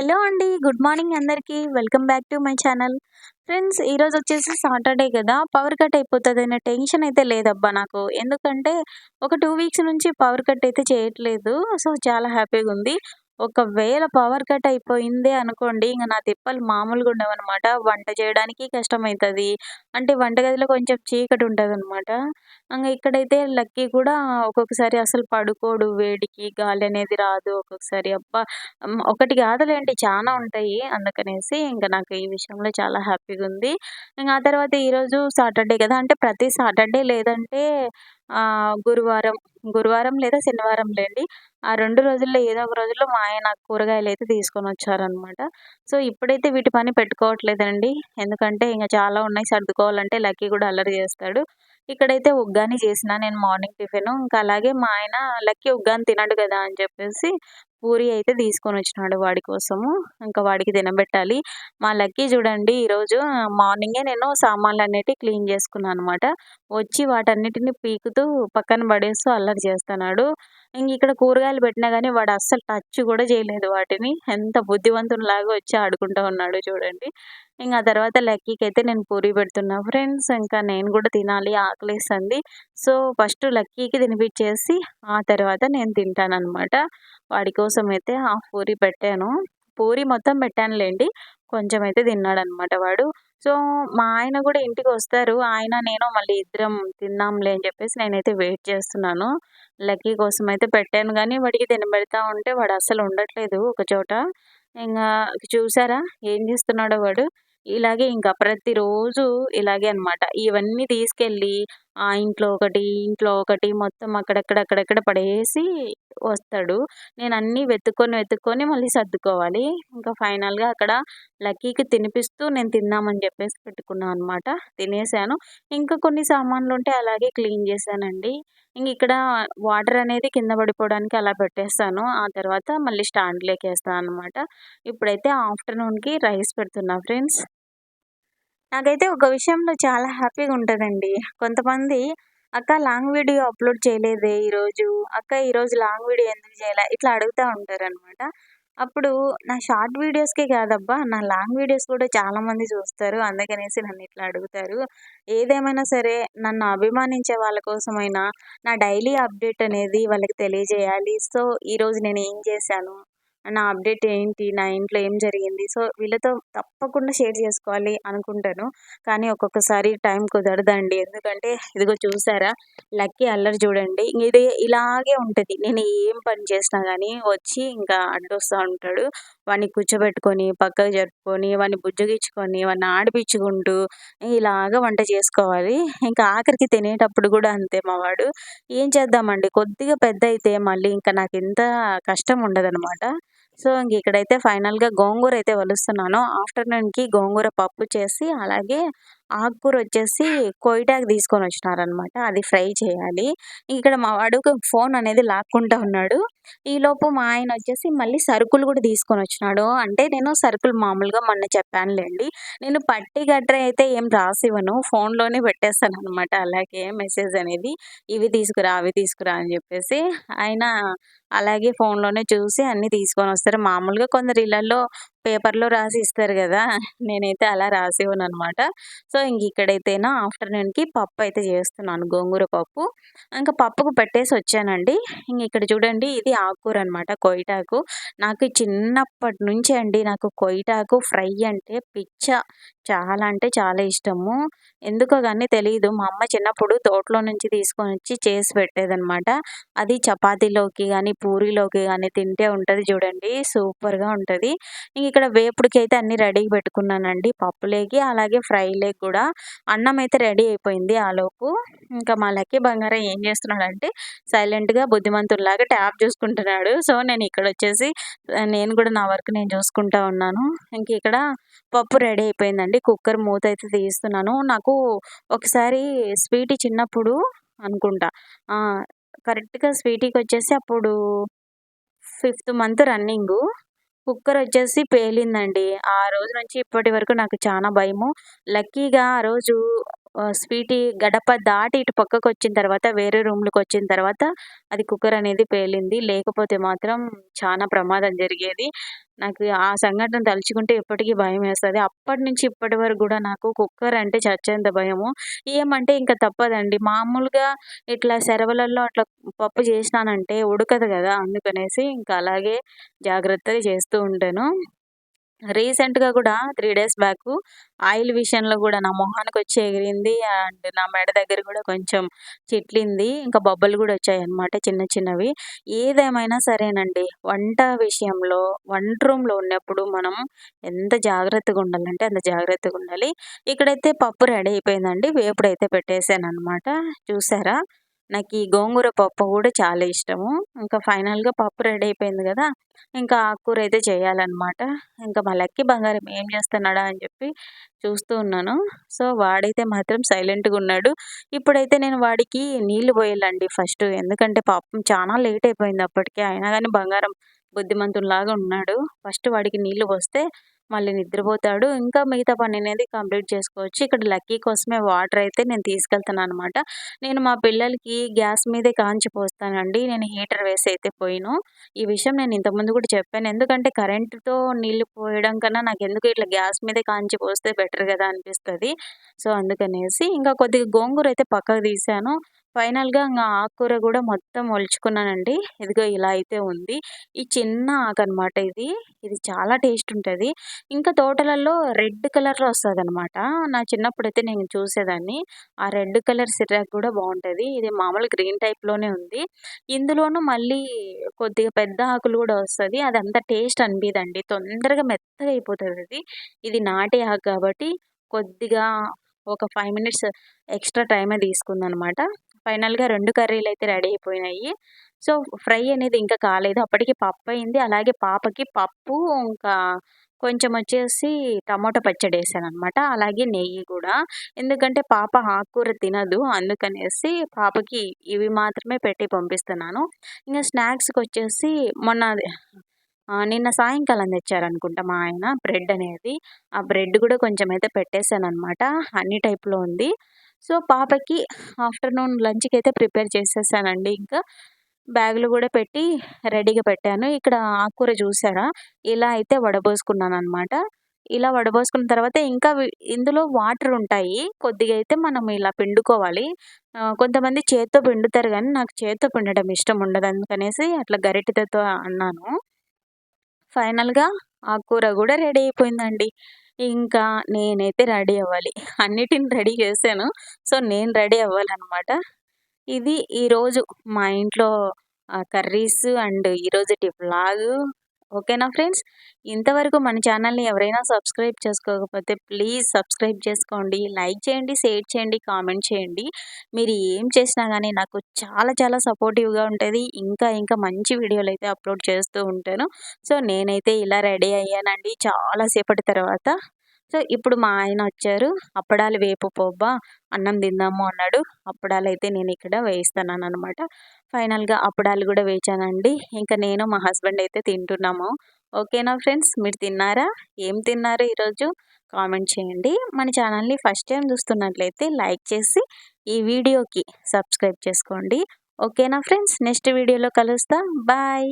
Hello అండి. Good morning అందరికీ. Welcome back to my channel. Friends ఈరోజు వచ్చేసి సాటర్డే కదా! పవర్ కట్ అయిపోతుంది అనే టెన్షన్ అయితే లేదబ్బా నాకు. ఎందుకంటే ఒక టూ వీక్స్ నుంచి పవర్ కట్ అయితే చేయట్లేదు. సో, చాలా హ్యాపీగుంది. ఒకవేళ పవర్ కట్ అయిపోయిందే అనుకోండి ఇంక నా తిప్పలు మామూలుగా ఉండవనమాట. వంట చేయడానికి కష్టమవుతుంది అంటే వంటగదిలో కొంచెం చీకటి ఉంటుంది అనమాట ఇంకా ఇక్కడైతే లక్కీ కూడా ఒక్కొక్కసారి అసలు పడుకోడు. వేడికి గాలి అనేది రాదు. ఒక్కొక్కసారి అబ్బా! ఒకటి కాదులేండి చాలా ఉంటాయి. అందుకనేసి ఇంకా నాకు ఈ విషయంలో చాలా హ్యాపీగా ఉంది ఇంకా ఆ తర్వాత ఈరోజు సాటర్డే కదా! అంటే ప్రతి సాటర్డే లేదంటే గురువారం, గురువారం లేదా శనివారం లేండి ఆ రెండు రోజుల్లో ఏదో ఒక రోజుల్లో మా ఆయన కూరగాయలు అయితే తీసుకొని వచ్చారనమాట సో, ఇప్పుడైతే వీటి పని పెట్టుకోవట్లేదండి. ఎందుకంటే ఇంకా చాలా ఉన్నాయి సర్దుకోవాలంటే లక్కీ కూడా అల్లరి చేస్తాడు. ఇక్కడైతే ఉగ్గాని చేసిన నేను మార్నింగ్ టిఫిన్ ఇంకా అలాగే మా ఆయన లక్కీ ఉగ్గాని తినడు కదా! అని చెప్పేసి పూరి అయితే తీసుకొని వచ్చినాడు వాడి కోసము. ఇంకా వాడికి తినబెట్టాలి. మా లక్కీ చూడండి ఈరోజు మార్నింగే నేను సామాన్లు అన్నిటి క్లీన్ చేసుకున్నాను అనమాట. వచ్చి వాటన్నిటిని పీకుతూ పక్కన పడేస్తూ అల్లరి చేస్తున్నాడు ఇంక ఇక్కడ కూరగాయలు పెట్టినా కానీ వాడు అస్సలు టచ్ కూడా చేయలేదు వాటిని. ఎంత బుద్ధివంతునిలాగా వచ్చి ఆడుకుంటూ ఉన్నాడు చూడండి. ఇంకా ఆ తర్వాత అయితే నేను పూరి పెడుతున్నా ఫ్రెండ్స్. ఇంకా నేను కూడా తినాలి ఆకలేస్తుంది. సో, ఫస్ట్ లక్కీకి తినిపించేసి ఆ తర్వాత నేను తింటాననమాట. వాడి కోసం అయితే హాఫ్ పూరి పెట్టాను. పూరి మొత్తం పెట్టానులేండి కొంచెం అయితే తిన్నాడనమాట వాడు. సో, మా ఆయన కూడా ఇంటికి వస్తారు ఆయన, నేను మళ్ళీ ఇద్దరం తిందాంలే అని చెప్పేసి నేనైతే వెయిట్ చేస్తున్నాను. లక్కీ కోసం అయితే పెట్టాను కానీ వాడికి తినబెడతా ఉంటే వాడు అసలు ఉండట్లేదు ఒక చోట. ఇంకా చూసారా ఏం చేస్తున్నాడో వాడు. ఇలాగే ఇంకా ప్రతిరోజు ఇలాగే అనమాట. ఇవన్నీ తీసుకెళ్ళి ఆ ఇంట్లో ఒకటి, ఈ ఇంట్లో ఒకటి మొత్తం అక్కడక్కడ, అక్కడక్కడ పడేసి వస్తాడు. నేను అన్నీ వెతుక్కొని, వెతుక్కొని మళ్ళీ సర్దుకోవాలి. ఇంకా ఫైనల్‌గా అక్కడ లక్కీకి తినిపిస్తూ నేను తిందామని చెప్పేసి పెట్టుకున్నాను అనమాట. తినేసాను. ఇంకా కొన్ని సామాన్లు ఉంటే అలాగే క్లీన్ చేశానండి. ఇక్కడ వాటర్ అనేది కింద పడిపోవడానికి అలా పెట్టేస్తాను. ఆ తర్వాత మళ్ళీ స్టాండ్‌లోకేస్తా అనమాట. ఇప్పుడైతే ఆఫ్టర్‌నూన్‌కి రైస్ పెడుతున్నా ఫ్రెండ్స్. నాకైతే ఒక విషయంలో చాలా హ్యాపీగా ఉంటుందండి కొంతమంది అక్క లాంగ్ వీడియో అప్‌లోడ్ చేయలేదే ఈరోజు. అక్క ఈరోజు లాంగ్ వీడియో ఎందుకు చేయలే? ఇట్లా అడుగుతూ ఉంటారు అనమాట అప్పుడు నా షార్ట్ వీడియోస్‌కే కాదబ్బా! నా లాంగ్ వీడియోస్ కూడా చాలామంది చూస్తారు. అందుకనేసి నన్ను ఇట్లా అడుగుతారు. ఏదేమైనా సరే నన్ను అభిమానించే వాళ్ళ కోసమైనా నా డైలీ అప్డేట్ అనేది వాళ్ళకి తెలియజేయాలి. సో, ఈరోజు నేను ఏం చేశాను? నా అప్డేట్ ఏంటి? నా ఇంట్లో ఏం జరిగింది? సో, వీళ్ళతో తప్పకుండా షేర్ చేసుకోవాలి అనుకుంటాను. కానీ ఒక్కొక్కసారి టైం కుదరదండి. ఎందుకంటే ఇదిగో చూసారా? లక్కీ అల్లరి చూడండి. ఇది ఇలాగే ఉంటుంది నేను ఏం పని చేసినా కానీ వచ్చి ఇంకా అడ్డొస్తూ ఉంటాడు. వాడిని కూర్చోబెట్టుకొని, పక్కకు జరుపుకొని, వాడిని బుజ్జగించుకొని, వాడిని ఆడిపిచ్చుకుంటూ ఇలాగ వంట చేసుకోవాలి. ఇంకా ఆఖరికి తినేటప్పుడు కూడా అంతే మా వాడు. ఏం చేద్దామండి కొద్దిగా పెద్దయితే మళ్ళీ ఇంకా నాకు ఎంత కష్టం ఉండదనమాట. సో, ఇంక ఇక్కడైతే ఫైనల్‌గా గోంగూర అయితే వలుస్తున్నాను ఆఫ్టర్‌నూన్‌కి గోంగూర పప్పు చేసి అలాగే ఆకుకూర వచ్చేసి కొయిటాకు తీసుకొని వచ్చినారనమాట అది ఫ్రై చేయాలి. ఇక్కడ మా వాడు ఫోన్ అనేది లాక్కుంటా ఉన్నాడు. ఈలోపు మా ఆయన వచ్చేసి మళ్ళీ సరుకులు కూడా తీసుకొని వచ్చినాడు అంటే నేను సరుకులు మామూలుగా మొన్న చెప్పానులేండి నేను పట్టి గట్ర అయితే ఏం రాసివ్వను. ఫోన్‌లోనే పెట్టేస్తాననమాట అలాగే మెసేజ్ అనేది. ఇవి తీసుకురా, అవి తీసుకురా అని చెప్పేసి. ఆయన అలాగే ఫోన్‌లోనే చూసి అన్నీ తీసుకొనొస్తారు. మామూలుగా కొందరు ఇళ్ళలో పేపర్‌లో రాసి ఇస్తారు కదా నేనైతే అలా రాసివ్వననమాట. సో, ఇంక ఇక్కడైతేనా ఆఫ్టర్‌నూన్‌కి పప్పు అయితే చేస్తున్నాను. గోంగూర పప్పు. ఇంకా పప్పుకు పెట్టేసి వచ్చానండి ఇంక ఇక్కడ చూడండి ఇది ఆకుకూర అనమాట కొయిటాకు నాకు చిన్నప్పటి నుంచి అండి నాకు కొయిటాకు ఫ్రై అంటే పిచ్చ. చాలా అంటే చాలా ఇష్టము. ఎందుకో కానీ తెలియదు మా అమ్మ చిన్నప్పుడు తోటలో నుంచి తీసుకొని వచ్చి చేసి పెట్టేదనమాట. అది చపాతీలోకి కానీ పూరీలోకి కానీ తింటే ఉంటుంది చూడండి సూపర్‌గా ఉంటది. ఇంగిక్కడ వేపుడుకైతే అన్ని రెడీ పెట్టుకున్నానండి. పప్పులేకి అలాగే ఫ్రై ఫ్రై‌లేకి కూడా. అన్నం అయితే రెడీ అయిపోయింది ఆలోపు. ఇంకా మా లక్కీ బంగారం ఏం చేస్తున్నాడంటే సైలెంట్‌గా బుద్ధిమంతుల్లాగా ట్యాప్ చూసుకుంటున్నాడు. సో, నేను ఇక్కడ వచ్చేసి నేను కూడా నా వర్క్ నేను చూసుకుంటా ఉన్నాను. ఇంకిక్కడ పప్పు రెడీ అయిపోయిందండి. కుక్కర్ మూత అయితే తీస్తున్నాను. నాకు ఒకసారి స్వీట్ చిన్నప్పుడు అనుకుంటా. కరెక్ట్గా స్వీటీకి వచ్చేసి అప్పుడు ఫిఫ్త్ మంత్ రన్నింగు. కుక్కర్ వచ్చేసి పేలిందండి. ఆ రోజు నుంచి ఇప్పటి వరకు నాకు చానా భయము. లక్కీగా ఆ రోజు ఆహ్, స్వీటీ గడప దాటి ఇటు పక్కకొచ్చిన తర్వాత వేరే రూమ్‌లోకొచ్చిన తర్వాత అది కుక్కర్ అనేది పేలింది. లేకపోతే మాత్రం చానా ప్రమాదం జరిగేది. నాకు ఆ సంఘటన తలుచుకుంటే ఇప్పటికీ అప్పటి అప్పటినుంచి ఇప్పటి వరకు కూడా నాకు కుక్కర్ అంటే చచ్చేంత భయము. ఏమంటే ఇంకా తప్పదండి. మామూలుగా ఇట్లా సెరవలలో అట్లా పప్పు చేసినానంటే ఉడకదు కదా అందుకనేసి ఇంకా అలాగే జాగ్రత్తగా చేస్తూ ఉంటాను. రీసెంట్‌గా కూడా త్రీ డేస్ బ్యాక్ ఆయిల్ విషయంలో కూడా నా మొహానికి వచ్చి ఎగిరింది. అండ్ నా మెడ దగ్గర కూడా కొంచెం చిట్లింది. ఇంకా బొబ్బలు గూడా వచ్చాయన్నమాట చిన్న చిన్నవి. ఏదేమైనా సరేనండి వంట విషయంలో వంట రూమ్‌లో ఉన్నప్పుడు మనం ఎంత జాగ్రత్తగా ఉండాలంటే అంత జాగ్రత్తగా ఉండాలి. ఇక్కడైతే పప్పు రెడీ అయిపోయిందండి. వేపుడైతే పెట్టేసానన్నమాట. చూసారా? నాకు ఈ గోంగూర పప్పు కూడా చాలా ఇష్టము. ఇంకా ఫైనల్‌గా పప్పు రెడీ అయిపోయింది కదా ఇంకా ఆకుకూర అయితే చేయాలన్నమాట. ఇంకా మా లక్కీ బంగారం ఏం చేస్తున్నాడా అని చెప్పి చూస్తూ ఉన్నాను. సో, వాడైతే మాత్రం సైలెంట్‌గా ఉన్నాడు. ఇప్పుడైతే నేను వాడికి నీళ్ళు పోయాలండి ఫస్ట్ ఎందుకంటే పాపం చాలా లేట్ అయిపోయింది అప్పటికే. అయినా కానీ బంగారం బుద్ధిమంతుడిలాగా ఉన్నాడు. ఫస్ట్ వాడికి నీళ్ళు పోస్తే మళ్ళీ నిద్రపోతాడు. ఇంకా మిగతా పని అనేది కంప్లీట్ చేసుకోవచ్చు. ఇక్కడ లక్కీ కోసమే వాటర్ అయితే నేను తీసుకెళ్తున్నానన్నమాట. నేను మా పిల్లలకి గ్యాస్ మీదే కాంచి పోస్తానండి. నేను హీటర్ వేసి అయితే పోయిను ఈ విషయం నేను ఇంతకుముందు కూడా చెప్పాను. ఎందుకంటే కరెంటుతో నీళ్ళు పోయడం కన్నా నాకు ఎందుకు ఇట్లా గ్యాస్ మీదే కాంచి పోస్తే బెటర్ కదా అనిపిస్తుంది సో, అందుకనేసి ఇంకా కొద్దిగా గోంగూర అయితే పక్కకు తీశాను. ఫైనల్‌గా ఇంకా ఆకుకూర కూడా మొత్తం ఒలుచుకున్నానండి. ఇదిగో ఇలా అయితే ఉంది. ఈ చిన్న ఆకనమాట ఇది. ఇది చాలా టేస్ట్ ఉంటుంది ఇంకా తోటలలో రెడ్ కలర్‌లో అనమాట నా చిన్నప్పుడు అయితే నేను చూసేదాన్ని. ఆ రెడ్ కలర్ సిర్రాకు కూడా బాగుంటుంది ఇది మామూలు గ్రీన్ టైప్‌లోనే ఉంది. ఇందులోనూ మళ్ళీ కొద్దిగా పెద్ద ఆకులు కూడా వస్తుంది అది అంత టేస్ట్ అనిపిదండి తొందరగా మెత్తగా అయిపోతుంది అది ఇది నాటి ఆకు కాబట్టి కొద్దిగా ఒక ఫైవ్ మినిట్స్ ఎక్స్‌ట్రా టైమే తీసుకుందనమాట. ఫైనల్‌గా రెండు కర్రీలు అయితే రెడీ అయిపోయినాయి. సో, ఫ్రై అనేది ఇంకా కాలేదు. అప్పటికి పప్పు అయింది అలాగే పాపకి పప్పు ఇంకా కొంచెం వచ్చేసి టమోటా పచ్చడి వేసాను అనమాట అలాగే నెయ్యి కూడా ఎందుకంటే పాప ఆకుకూర తినదు. అందుకనేసి పాపకి ఇవి మాత్రమే పెట్టి పంపిస్తున్నాను. ఇంకా స్నాక్స్కి వచ్చేసి మొన్న నిన్న సాయంకాలం తెచ్చారనుకుంటా మా ఆయన బ్రెడ్ అనేది. ఆ బ్రెడ్ కూడా కొంచెం అయితే పెట్టేసాననమాట. అన్ని టైప్‌లో ఉంది. సో, పాపకి ఆఫ్టర్‌నూన్ లంచ్కి అయితే ప్రిపేర్ చేసేసానండి ఇంకా. బ్యాగులు కూడా పెట్టి రెడీగా పెట్టాను. ఇక్కడ ఆకుకూర చూసారా? ఇలా అయితే వడబోసుకున్నాననమాట. ఇలా వడబోసుకున్న తర్వాత ఇంకా ఇందులో వాటర్ ఉంటాయి. కొద్దిగా అయితే మనం ఇలా పిండుకోవాలి. కొంతమంది చేత్తో పిండుతారు కానీ నాకు చేత్తో పిండడం ఇష్టం ఉండదు. అందుకనేసి అట్లా గరిటెతో అన్నాను. ఫైనల్‌గా ఆకుకూర కూడా రెడీ అయిపోయిందండి. ఇంకా నేనైతే రెడీ అవ్వాలి. అన్నిటిని రెడీ చేశాను. సో, నేను రెడీ అవ్వాలన్నమాట ఇది ఈరోజు మా ఇంట్లో కర్రీస్ అండ్ ఈరోజుటి వ్లాగు. ఓకేనా ఫ్రెండ్స్? ఇంతవరకు మన ఛానల్‌ని ఎవరైనా సబ్స్క్రైబ్ చేసుకోకపోతే ప్లీజ్ సబ్స్క్రైబ్ చేసుకోండి. లైక్ చేయండి, షేర్ చేయండి, కామెంట్ చేయండి. మీరు ఏం చేసినా కానీ నాకు చాలా చాలా సపోర్టివ్‌గా ఉంటుంది ఇంకా ఇంకా మంచి వీడియోలు అయితే అప్‌లోడ్ చేస్తూ ఉంటాను. సో, నేనైతే ఇలా రెడీ అయ్యానండి చాలా సేపటి తర్వాత. సో, ఇప్పుడు మా ఆయన వచ్చారు. అప్పడాలు వేపు పోబ్బా అన్నం తిందాము అన్నాడు. అప్పడాలు అయితే నేను ఇక్కడ వేయిస్తున్నాను అనమాట ఫైనల్‌గా అప్పడాలు కూడా వేచానండి. ఇంకా నేను మా హస్బెండ్ అయితే తింటున్నాము. ఓకేనా ఫ్రెండ్స్? మీరు తిన్నారా? ఏం తిన్నారు ఈరోజు? కామెంట్ చేయండి. మన ఛానల్‌ని ఫస్ట్ టైం చూస్తున్నట్లయితే లైక్ చేసి ఈ వీడియోకి సబ్స్క్రైబ్ చేసుకోండి. ఓకేనా ఫ్రెండ్స్? నెక్స్ట్ వీడియోలో కలుస్తా. బాయ్.